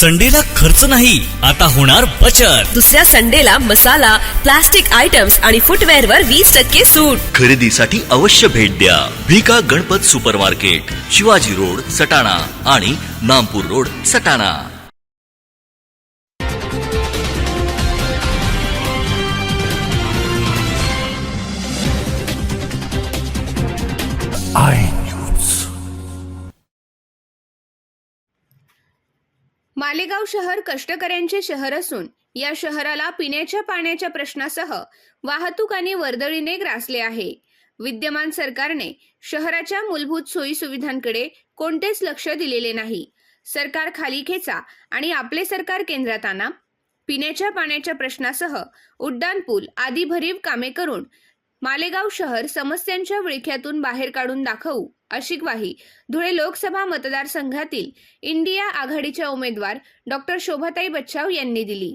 संडेला खर्च नाही आता होणार बचत. दुसऱ्या संडेला मसाला प्लास्टिक आयटम्स आणि फुटवेअर वर वीस टक्के सूट. खरेदीसाठी अवश्य भेट द्या. Bhika Ganpat super market Shivaji road Satana आणि नामपूर रोड सटाणा. मालेगाव शहर कष्टकऱ्यांचे शहर असून या शहराला पिण्याच्या पाण्याच्या प्रश्नासह वाहतूक आणि वर्दळीने ग्रासले आहे. विद्यमान सरकारने शहराच्या मूलभूत सोयी सुविधांकडे कोणतेच लक्ष दिलेले नाही. सरकार खाली खेचा आणि आपले सरकार केंद्रात आणा. पिण्याच्या पाण्याच्या प्रश्नासह उड्डाणपूल आदी भरीव कामे करून मालेगाव शहर समस्यांच्या विळख्यातून बाहेर काढून दाखवू. अशी ग्वाही धुळे लोकसभा मतदारसंघातील इंडिया आघाडीच्या उमेदवार डॉक्टर शोभाताई बच्चाव यांनी दिली.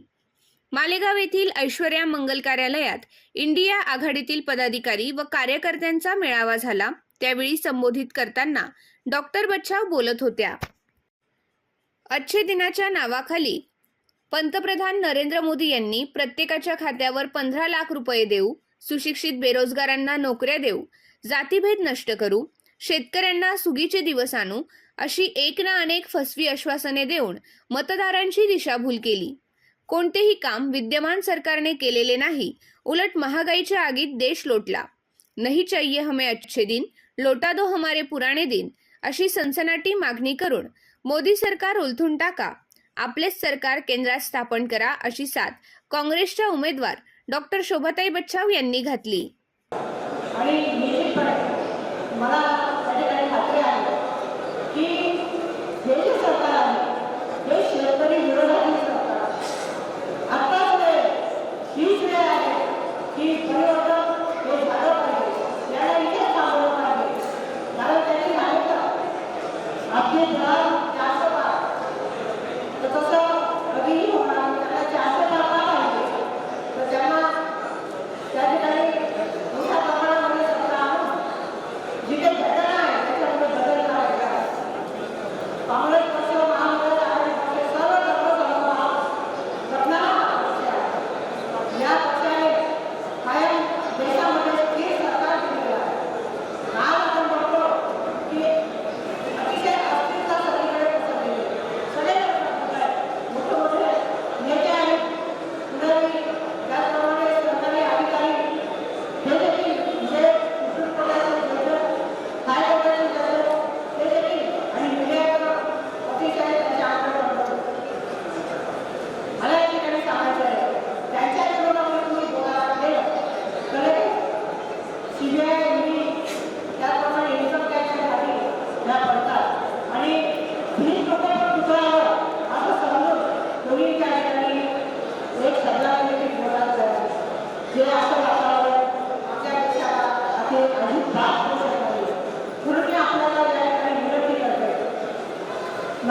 मालेगाव येथील ऐश्वर्या मंगल कार्यालयात इंडिया आघाडीतील पदाधिकारी व कार्यकर्त्यांचा मेळावा झाला. त्यावेळी संबोधित करताना डॉक्टर बच्चाव बोलत होत्या. अच्छे दिनाच्या नावाखाली पंतप्रधान नरेंद्र मोदी यांनी प्रत्येकाच्या खात्यावर पंधरा लाख रुपये देऊ सुशिक्षित बेरोजगारांना नोकऱ्या देऊ जातीभेद नष्ट करू शेतकऱ्यांना सुगीचे दिवस आणू अशी एक ना अनेक फसवी आश्वासने देऊन मतदारांची दिशाभूल केली. कोणतेही काम विद्यमान सरकारने केलेले नाही उलट महागाईच्या आगीत देश लोटला. नहीं चाहिए हमें अच्छे दिन लोटा दो हमारे पुराणे दिन अशी सनसनाटी मागणी करून मोदी सरकार उलथून टाका आपलेच सरकार केंद्रात स्थापन करा अशी साथ काँग्रेसच्या उमेदवार डॉक्टर शोभाताई बच्चाव यांनी घातली. आणि मला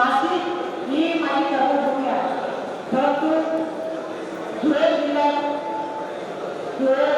नाशिक ही माझी कर्मभूमी आहे परंतु धुळे जिल्ह्यात धुळे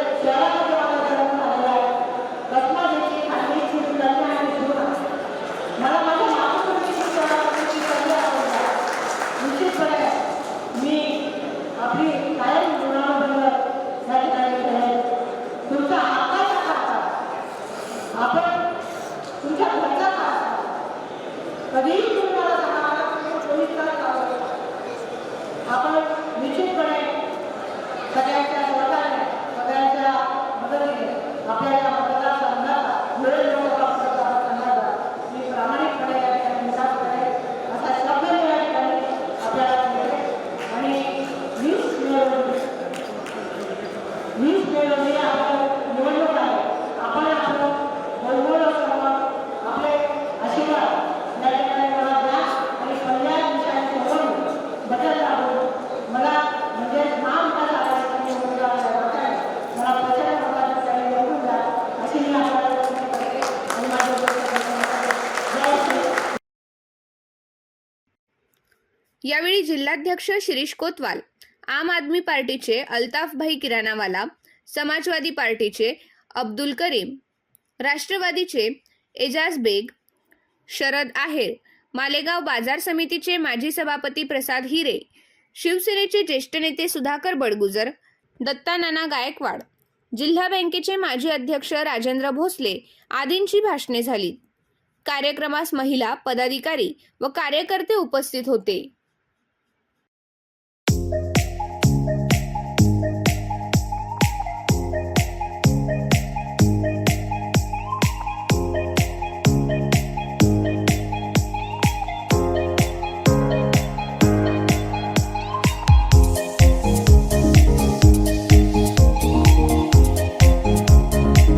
यावेळी जिल्हाध्यक्ष शिरीष कोतवाल आम आदमी पार्टीचे अल्ताफभाई किराणावाला समाजवादी पार्टीचे अब्दुल करीम राष्ट्रवादीचे एजाज बेग शरद आहेर मालेगाव बाजार समितीचे माजी सभापती प्रसाद हिरे शिवसेनेचे ज्येष्ठ नेते सुधाकर बडगुजर दत्ता नाना गायकवाड जिल्हा बँकेचे माजी अध्यक्ष राजेंद्र भोसले आदींची भाषणे झाली. कार्यक्रमास महिला पदाधिकारी व कार्यकर्ते उपस्थित होते.